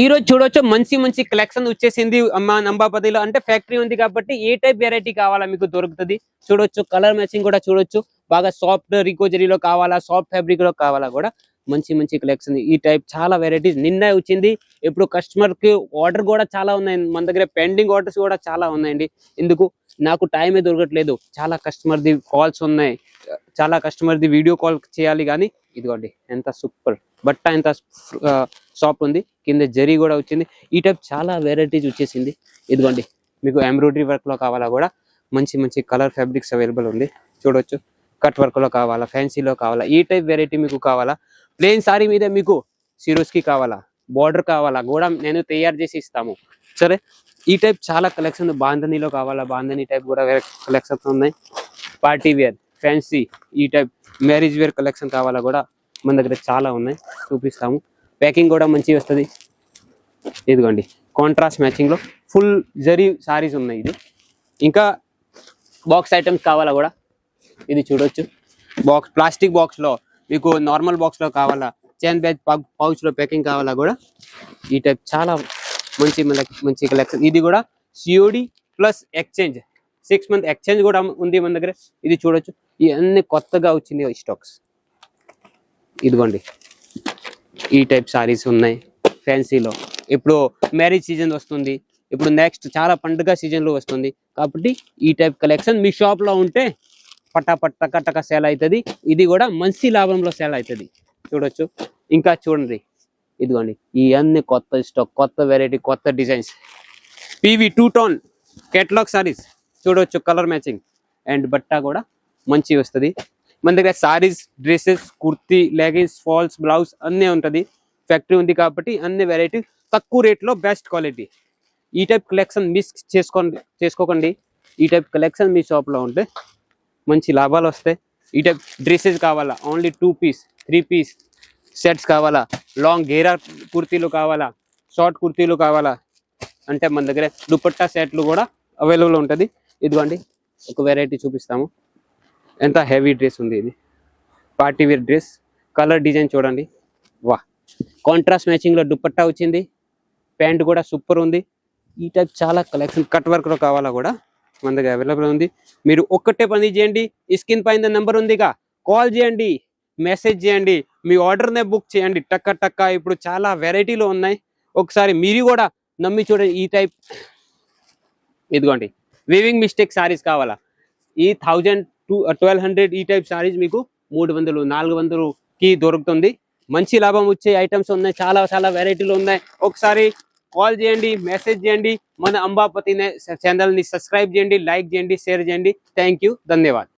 ఈ రోజు చూడొచ్చు మంచి మంచి కలెక్షన్ వచ్చేసింది మా నంబాపతిలో. అంటే ఫ్యాక్టరీ ఉంది కాబట్టి ఏ టైప్ వెరైటీ కావాలా మీకు దొరుకుతుంది? చూడొచ్చు కలర్ మ్యాచింగ్ కూడా చూడొచ్చు. బాగా సాఫ్ట్ రికోజరీలో కావాలా సాఫ్ట్ ఫ్యాబ్రిక్లో కావాలా కూడా మంచి మంచి కలెక్షన్ ఈ టైప్ చాలా వెరైటీస్ నిన్న వచ్చింది ఇప్పుడు కస్టమర్కి ఆర్డర్ కూడా చాలా ఉన్నాయి. మన దగ్గర పెండింగ్ ఆర్డర్స్ కూడా చాలా ఉన్నాయండి. ఎందుకు? నాకు టైమే దొరకట్లేదు. చాలా కస్టమర్ ది కాల్స్ ఉన్నాయి. చాలా కస్టమర్ ది వీడియో కాల్ చేయాలి కానీ ఇదిగోండి ఎంత సూపర్ బట్ట ఎంత షాప్ ఉంది. కింద జరీ కూడా వచ్చింది. ఈ టైప్ చాలా వెరైటీస్ వచ్చేసింది. ఇదిగోండి మీకు ఎంబ్రాయిడరీ వర్క్లో కావాలా కూడా మంచి మంచి కలర్ ఫ్యాబ్రిక్స్ అవైలబుల్ ఉంది. చూడొచ్చు కట్ వర్క్లో కావాలా ఫ్యాన్సీలో కావాలా ఈ టైప్ వెరైటీ మీకు కావాలా? ప్లెయిన్ సారీ మీద మీకు సిరోస్కి కావాలా బార్డర్ కావాలా కూడా నేను తయారు చేసి ఇస్తాము. సరే ఈ టైప్ చాలా కలెక్షన్ బాంధనీలో కావాలా బాంధనీ టైప్ కూడా కలెక్షన్స్ ఉన్నాయి. Party wear. ఫ్యాన్సీ ఈ టైప్ మ్యారేజ్ వేర్ కలెక్షన్ కావాలా కూడా మన దగ్గర చాలా ఉన్నాయి. చూపిస్తాము. ప్యాకింగ్ కూడా మంచిగా వస్తుంది. ఇదిగోండి. కాంట్రాస్ట్ మ్యాచింగ్లో ఫుల్ జరీ సారీస్ ఉన్నాయి ఇది. ఇంకా బాక్స్ ఐటమ్స్ కావాలా కూడా ఇది చూడొచ్చు. బాక్స్ ప్లాస్టిక్ బాక్స్లో మీకు నార్మల్ బాక్స్లో కావాలా చైన్ బ్యాగ్ పౌచ్లో ప్యాకింగ్ కావాలా కూడా ఈ టైప్ చాలా మంచి మనకి మంచి కలెక్షన్. ఇది కూడా COD plus exchange. Six month exchange కూడా ఉంది మన దగ్గర. ఇది చూడొచ్చు. ఇవన్నీ కొత్తగా వచ్చింది స్టాక్స్. ఇదిగోండి. ఈ టైప్ సారీస్ ఉన్నాయి. ఫ్యాన్సీలో. ఇప్పుడు మ్యారేజ్ సీజన్ వస్తుంది. ఇప్పుడు నెక్స్ట్ చాలా పండుగ సీజన్లో వస్తుంది. కాబట్టి ఈ టైప్ కలెక్షన్ మీ షాప్లో ఉంటే పట్టా పట్ట కట్టక సేల్ అవుతుంది. ఇది కూడా మంచి లాభంలో సేల్ అవుతుంది. చూడొచ్చు. ఇంకా చూడండి. ఇదిగోండి. ఇవన్నీ కొత్త స్టాక్ కొత్త వెరైటీ కొత్త designs PV two tone catalogue saris చూడొచ్చు కలర్ మ్యాచింగ్ అండ్ బట్టా కూడా మంచిగా వస్తుంది. మన దగ్గర saris dresses kurti leggings falls blouse అన్నీ ఉంటుంది. ఫ్యాక్టరీ ఉంది కాబట్టి అన్ని వెరైటీ తక్కువ రేట్లో బెస్ట్ క్వాలిటీ ఈ టైప్ కలెక్షన్ మిస్ చేసుకోండి చేసుకోకండి. ఈ టైప్ కలెక్షన్ మీ షాప్లో ఉంటే మంచి లాభాలు వస్తాయి. ఈ టైప్ డ్రెస్సెస్ కావాలా? Only two piece three piece sets కావాలా? లాంగ్ గేరా కుర్తీలు కావాలా? షార్ట్ కుర్తీలు కావాలా? అంటే మన దగ్గర దుపట్టా సెట్లు కూడా అవైలబుల్ ఉంటుంది. ఇదిగోండి ఒక వెరైటీ చూపిస్తాము. ఎంత హెవీ డ్రెస్ ఉంది ఇది. Party wear dress colour design చూడండి. వా కాంట్రాస్ట్ మ్యాచింగ్లో దుప్పట్టా వచ్చింది. ప్యాంట్ కూడా సూపర్ ఉంది. ఈ టైప్ చాలా కలెక్షన్ కట్ వర్క్లో కావాలా కూడా మన దగ్గర అవైలబుల్ ఉంది. మీరు ఒక్కటే పని చేయండి స్కిన్ స్క్రీన్ పైన నెంబర్ ఉందిగా కాల్ చేయండి మెసేజ్ చేయండి మీ ఆర్డర్నే బుక్ చేయండి. టక్క టక్క ఇప్పుడు చాలా వెరైటీలు ఉన్నాయి. ఒకసారి మీరు కూడా నమ్మి చూడండి ఈ టైప్ ఇదిగోండి వీవింగ్ మిస్టేక్ సారీస్ కావాలా? ఈ థౌజండ్ టూ ట్వెల్వ్ హండ్రెడ్ ఈ టైప్ సారీస్ మీకు మూడు వందలు నాలుగు వందలుకి దొరుకుతుంది. మంచి లాభం వచ్చే ఐటమ్స్ ఉన్నాయి చాలా చాలా వెరైటీలు ఉన్నాయి. ఒకసారి కాల్ చేయండి మెసేజ్ చేయండి మన అంబాపతి ఛానల్ని సబ్స్క్రైబ్ చేయండి లైక్ చేయండి షేర్ చేయండి. Thank you ధన్యవాద్